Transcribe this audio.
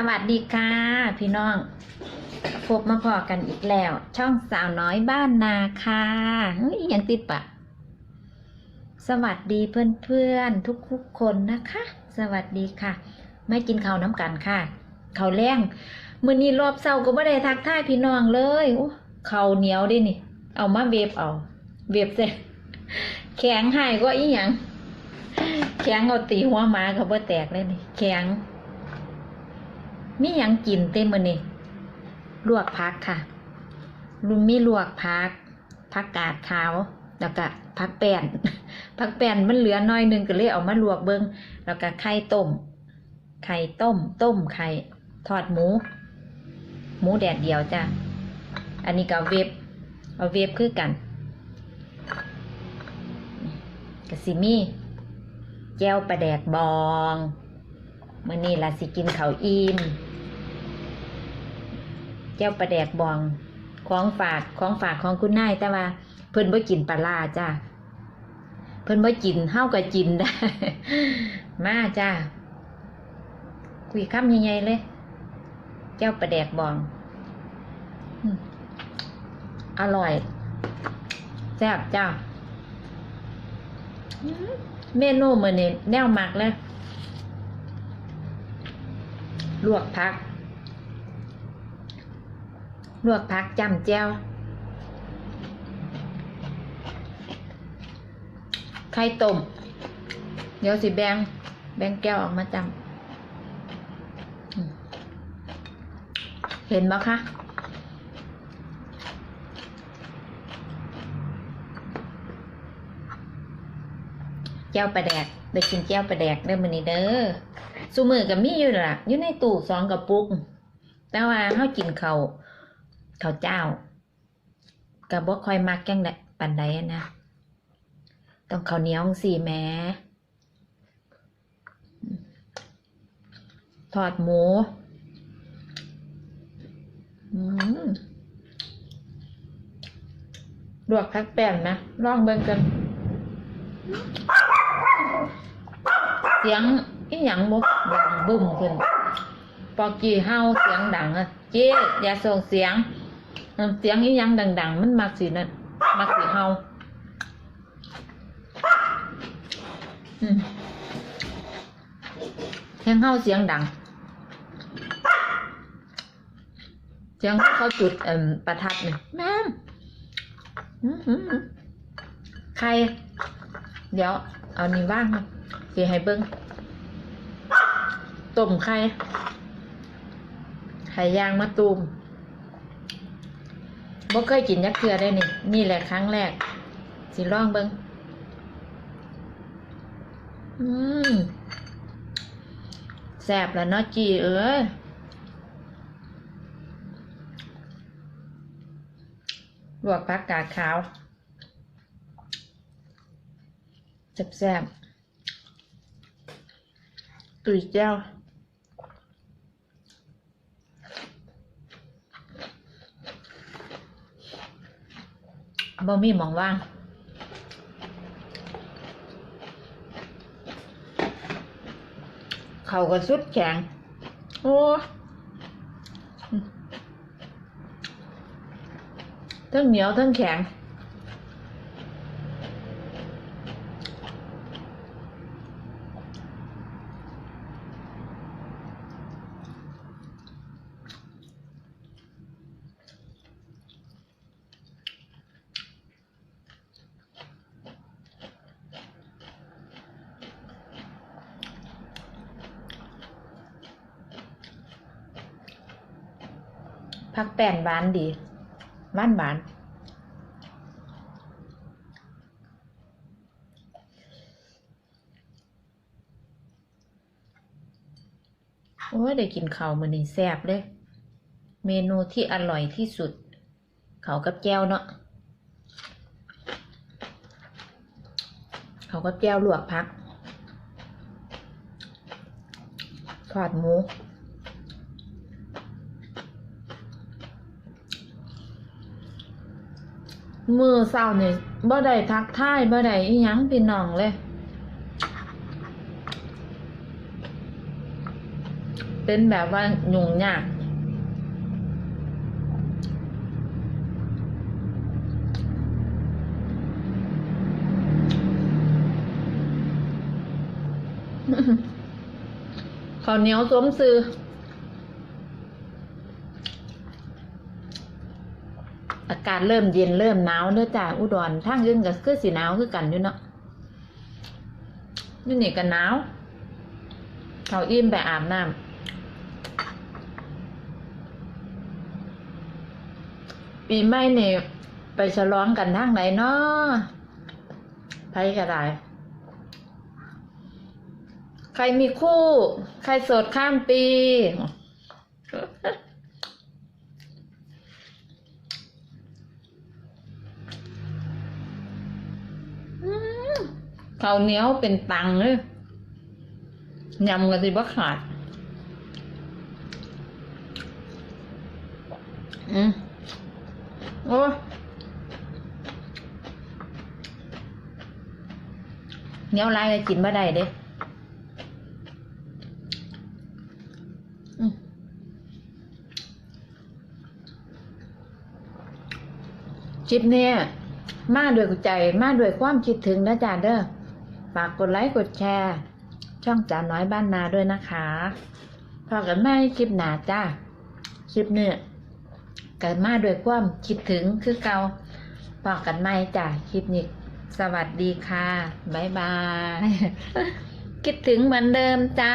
สวัสดีค่ะพี่น้องพบมาพอกันอีกแล้ว ช่องสาวน้อยบ้านนาค่ะเฮ้ยยังติดปะสวัสดีเพื่อนๆทุกๆคนนะคะ สวัสดีค่ะ ไม่กินข้าวน้ำกันค่ะข้าวแรงมื้อนี้รอบเช้าก็ไม่ได้ทักทายพี่น้องเลยโอ้ข้าวเหนียวดินี่ เอามาเวฟเอาเวฟเสร็จแข็งหายก็อีหยังแข็งเอาตีหัวหมาก็บ่แตกเลยนี่แข็ง มีหยังกินเต็มมือนี่ลวกพักค่ะลุงมีลวกพักพักกาดขาวแล้วก็พักแป้นพักแป้นมันเหลือน้อยนึงก็เลยเอามาลวกเบิงแล้วก็ไข่ต้ม ไข่ต้ม ต้มไข่ทอดหมู หมูแดดเดียวจ้ะอันนี้ก็เอาเวฟเอาเวฟคือกันกะซิมี่แก้วปลาแดกบองมื่อนี้ล่ะสิกินเขาอิ่ม แก้วปลาแดกบองของฝากของฝากของคุณนายแต่ว่า เพิ่นบ่กินปลาร้าจ้าเพิ่นบ่กินเฮาก็กินได้ มาจ้าคุยคำใหญ่ๆเลย แก้วปลาแดกบอง อร่อยแซ่บจ้าเมนูมื้อนี้แนวมักเลย ลวกผัก ลวกผักจำแจ้วไข่ต้ม เดี๋ยวสิแบงแบงแก้วออกมาจำเห็นไหมคะแก้วปลาแดกไปกินแก้วปลาแดกเด้อมื้อนี้เด้อสุมือกับมีอยู่ล่ะ อยู่ในตู้สองกระปุก แต่ว่าเฮากินเข้า ข้าวเจ้าก็บ่ค่อยมักจังไดปานใดนะ ต้องข้าวเหนียวสี่แม้ทอดหมูอืมลวกพักแป้นนะลองเบิ่งกันเสียงอีหยังบกดังบึ้มขึ้น ปอกจีเฮาเสียงดังอะเจ๊อย่าส่งเสียง เสียงอีหยังดัง ๆ มันมักสินั่นมักสิเฮาเสียงเฮาเสียงดัง เสียงเขาจุดเอ่ประทัดเนี่ยแม่มอื้อหือใคร เดี๋ยว เอานี่ว่างสีให้เบิ้งต้มไข่ไข่ย่างมะตูม บ่เคยกินยักเทือได้นี่ นี่แหละครั้งแรก สิลองเบิ้งอืมแซ่บแล้วเนาะจีเอ้ยลวกผักกาดขาวแซ่บๆตุ๋ยแจ้ว บ่มีมองว่าง เขาก็สุดแข็ง โอ้ทั้งเหนียวทั้งแข็ง ผักแป้นหวานดีหวานหวานโอ้ยได้กินข้าวมื้อนี้แซ่บเลย เมนูที่อร่อยที่สุดเขากับแก้วเนาะเขากับแก้วลวกพักทอดหมู มือเศร้าเนี่ยบ่ได้ทักทายบ่ได้อีหยังพี่น้องเลยเป็นแบบว่าหยุ่งยากข้าวเหนียวสวมซื้อ อากาศเริ่มเย็นเริ่มหนาวเนื้อจ้าอุดรทางอื่นก็คือสีหนาวคือกันอยู่เนาะนี่นี่ก็หนาวเขาอิ่มไปอาบน้ำปีใหม่เนี่ยไปฉลองกันทางไหนเนาะไผก็ได้ ใครมีคู่ ใครโสดข้ามปี อืม ข้าวเหนียวเป็นตังเลยยำกันสิบ่ขาด อืมโอ้เหนียวลายก็กินบ่ได้เด้อืมคลิปเนี่ยมาด้วยใจมาด้วยความคิดถึงนะจ๊ะเด้อ ฝากกดไลค์กดแชร์ช่องจ๋าน้อยบ้านนาด้วยนะคะพอกันไม่คลิปหนาจ้าคลิปเนี่ยกันมาด้วยความคิดถึงคือเกาพอกันไม่จ้าคลิปนี้สวัสดีค่ะ บ๊ายบาย คิดถึงเหมือนเดิมจ้า